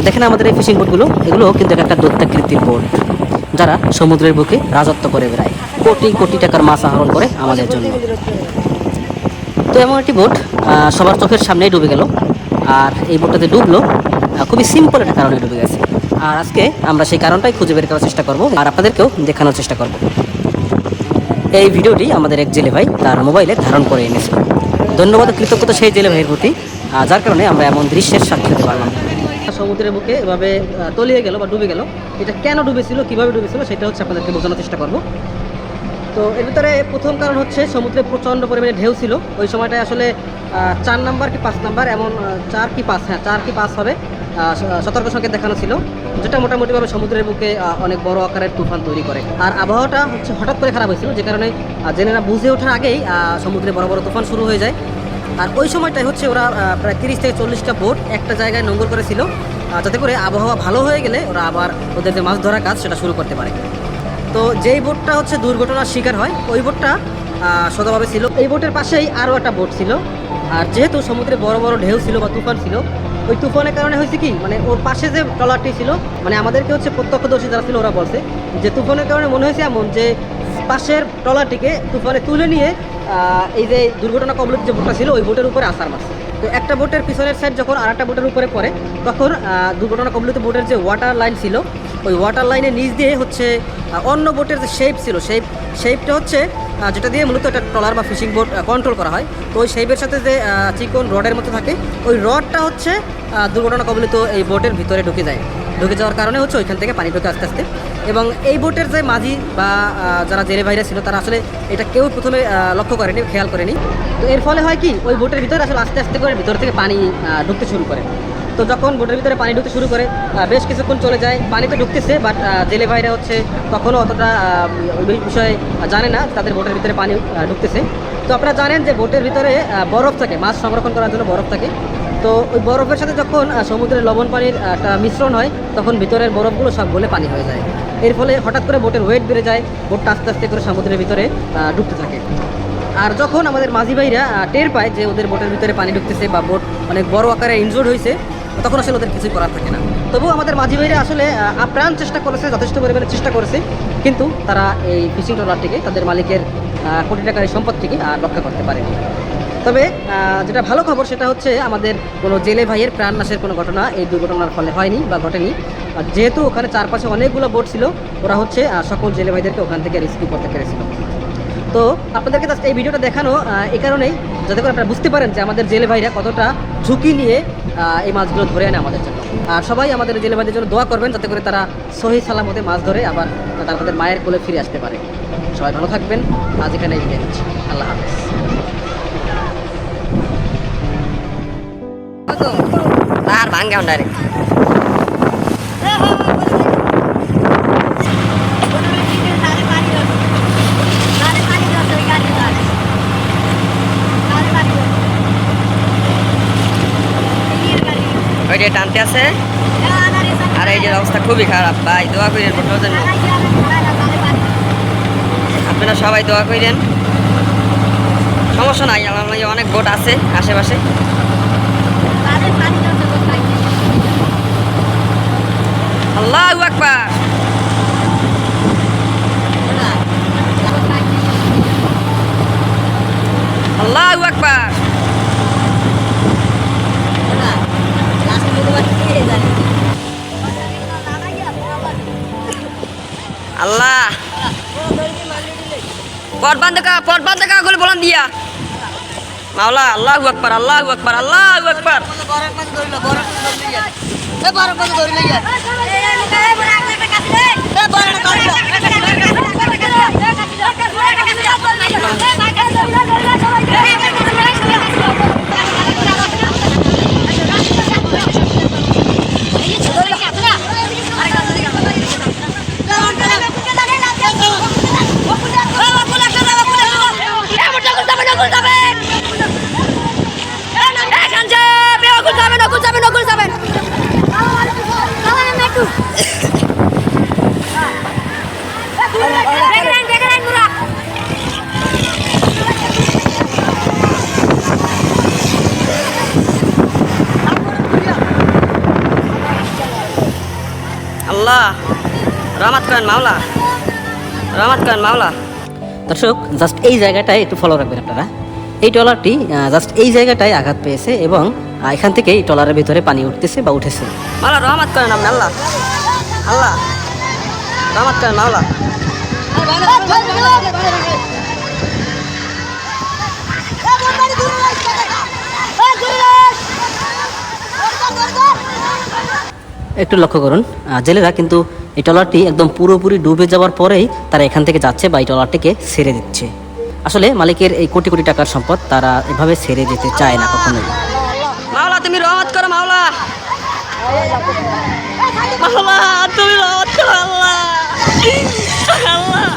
আর দেখেন আমাদের এই ফিশিং বোটগুলো এগুলো কিন্তু একটা দৈত্যাকৃতির বোট যারা সমুদ্রের বুকে রাজত্ব করে বেড়ায়। কোটি কোটি টাকার মাছ আহরণ করে আমাদের জন্য। তো এমন একটি বোট সবার চোখের সামনেই ডুবে গেল। আর এই বোটটাতে ডুবলো খুবই সিম্পল একটা কারণে ডুবে গেছে। আর আজকে আমরা সেই কারণটাই খুঁজে বের করার চেষ্টা করব আর আপনাদেরকেও দেখানোর চেষ্টা করব। এই ভিডিওটি আমাদের এক জেলে ভাই তার মোবাইলে ধারণ করে এনেছে ধন্যবাদ, কৃতজ্ঞতা সেই জেলে ভাইয়ের প্রতি। যার কারণে আমরা এমন দৃশ্যের সাক্ষী হতে পারলাম। সমুদ্রের বুকে এভাবে তলিয়ে গেল বা ডুবে গেল। এটা কেন ডুবেছিল, কীভাবে ডুবেছিল, সেটা হচ্ছে আপনাদেরকে বোঝানোর চেষ্টা করব। তো এর ভিতরে প্রথম কারণ হচ্ছে সমুদ্রে প্রচণ্ড পরিমাণে ঢেউ ছিল। ওই সময়টায় আসলে চার নাম্বার কি পাঁচ নাম্বার, এমন চার কি পাঁচ হ্যাঁ চার কি পাঁচ হবে সতর্ক সংকেত দেখানো ছিল, যেটা মোটামুটিভাবে সমুদ্রের বুকে অনেক বড় আকারের তুফান তৈরি করে। আর আবহাওয়াটা হচ্ছে হঠাৎ করে খারাপ হয়েছিল, যে কারণে জেলেরা বুঝে ওঠার আগেই সমুদ্রে বড় বড় তুফান শুরু হয়ে যায়। আর ওই সময়টায় হচ্ছে ওরা প্রায় তিরিশ থেকে চল্লিশটা বোট একটা জায়গায় নোঙ্গর করেছিল যাতে করে আবহাওয়া ভালো হয়ে গেলে ওরা আবার ওদের যে মাছ ধরার কাজ সেটা শুরু করতে পারে। তো যেই বোটটা হচ্ছে দুর্ঘটনার শিকার হয় ওই বোটটা আহ, সোজাভাবে ছিল। এই বোটের পাশেই আরও একটা বোট ছিল। আর যেহেতু সমুদ্রে বড় বড় ঢেউ ছিল বা তুফান ছিল ওই তুফানের কারণে হয়েছে কি মানে ওর পাশে যে ট্রলারটি ছিল মানে আমাদেরকে হচ্ছে প্রত্যক্ষদর্শী যারা ছিল ওরা বলছে যে তুফানের কারণে মনে হয়েছে এমন যে পাশের ট্রলারটিকে তুফানে তুলে নিয়ে এই যে দুর্ঘটনা কবলিত যে বোটটা ছিল, ওই বোটের উপরে আসার মারছে তো একটা বোটের পিছনের সাইড যখন আর একটা বোটের উপরে পড়ে, তখন দুর্ঘটনা কবলিত বোটের যে ওয়াটার লাইন ছিল, ওই ওয়াটার লাইনের নিচ দিয়ে হচ্ছে অন্য বোটের যে শেপ ছিল সেই শেপটা হচ্ছে যেটা দিয়ে মূলত একটা ট্রলার বা ফিশিং বোট কন্ট্রোল করা হয়। তো ওই শেপের সাথে যে চিকন রডের মতো থাকে, ওই রডটা হচ্ছে দুর্ঘটনা কবলিত এই বোটের ভিতরে ঢুকে যায়। ঢুকে যাওয়ার কারণে হচ্ছে ওইখান থেকে পানি ঢুকে আস্তে আস্তে। এবং এই বোটের যে মাঝি বা যারা জেলে ভাইরা ছিল, তারা আসলে এটা কেউ প্রথমে লক্ষ্য করেনি, খেয়াল করেনি। তো এর ফলে হয় কি, ওই বোটের ভিতরে আসলে আস্তে আস্তে করে ভিতর থেকে পানি ঢুকতে শুরু করে। তো যখন বোটের ভিতরে পানি ঢুকতে শুরু করে বেশ কিছুক্ষণ চলে যায়। পানি তো ঢুকতেছে বাট জেলে ভাইরা হচ্ছে তখনও অতটা ওই বিষয়ে জানে না, তাদের বোটের ভিতরে পানি ঢুকতেছে। তো আপনারা জানেন যে বোটের ভিতরে বরফ থাকে, মাছ সংরক্ষণ করার জন্য বরফ থাকে। তো ওই বরফের সাথে যখন সমুদ্রের লবণ পানির একটা মিশ্রণ হয়, তখন ভিতরের বরফগুলো সব গলে পানি হয়ে যায়। এর ফলে হঠাৎ করে বোটের ওয়েট বেড়ে যায় বোটটা আস্তে আস্তে করে সমুদ্রের ভিতরে ঢুকতে থাকে। আর যখন আমাদের মাঝি ভাইরা টের পায় যে ওদের বোটের ভিতরে পানি ঢুকতেছে বা বোট অনেক বড় আকারে ইনজোর্ড হয়েছে, তখন আসলে ওদের কিছুই করার থাকে না। তবুও আমাদের মাঝি ভাইরা আসলে আপ্রাণ চেষ্টা করেছে, যথেষ্ট পরিমাণে চেষ্টা করেছে, কিন্তু তারা এই ফিশিং ট্রলারটিকে তাদের মালিকের কোটি টাকার এই সম্পদটিকে আর রক্ষা করতে পারেনি। তবে যেটা ভালো খবর সেটা হচ্ছে আমাদের কোনো জেলে ভাইয়ের প্রাণ নাশের কোনো ঘটনা এই দুর্ঘটনার ফলে হয়নি বা ঘটেনি। যেহেতু ওখানে চারপাশে অনেকগুলো বোট ছিল, ওরা হচ্ছে সকল জেলে ভাইদেরকে ওখান থেকে রেস্কিউ করতে পেরেছিল। তো আপনাদেরকে জাস্ট এই ভিডিওটা দেখানো এই কারণেই যাতে করে আপনারা বুঝতে পারেন যে আমাদের জেলে ভাইরা কতটা ঝুঁকি নিয়ে এই মাছগুলো ধরে আনে আমাদের জন্য। আর সবাই আমাদের জেলে ভাইদের জন্য দোয়া করবেন যাতে করে তারা সহি সালামতে মাছ ধরে আবার তারা তাদের মায়ের কোলে ফিরে আসতে পারে। সবাই ভালো থাকবেন। আজ এখানে আল্লাহ হাফেজ। ওইটা টানতে আছে। আর এই যে অবস্থা খুবই খারাপ। ভাই, দোয়া করেন বসার জন্য। আপনারা সবাই দোয়া করেন সমস্যা নাই আমার অনেক বোট আছে আশেপাশে। আল্লাহ আকবার। আল্লাহ আকবার। আল্লাহ। পট বান্ধ কা পট বান্ধ কা গুলো বলান দিয়া। মাওলা আল্লাহ আকবর আল্লাহ আকবর আল্লাহ আকবার আল্লাহ রহমত করেন মাওলা। রহমত করেন মাওলা। দর্শক জাস্ট এই জায়গাটায় একটু ফলো রাখবেন আপনারা। এই ট্রলারটি জাস্ট এই জায়গাটায় আঘাত পেয়েছে এবং এখান থেকে এই ট্রলারের ভিতরে পানি উঠতেছে বা উঠেছে। মাওলা রহমত করেন আপনি আল্লাহ। আল্লাহ। রহমত করেন মাওলা। একটু লক্ষ্য করুন জেলেরা কিন্তু এই ট্রলারটি একদম পুরোপুরি ডুবে যাওয়ার পরেই তারা এখান থেকে যাচ্ছে বা এই ট্রলারটিকে ছেড়ে দিচ্ছে। আসলে মালিকের এই কোটি কোটি টাকার সম্পদ তারা এভাবে ছেড়ে যেতে চায় না কখনোই। মাওলা, তুমি রহমত করো মাওলা। মাওলা, তুমি করো আল্লাহ। আল্লাহ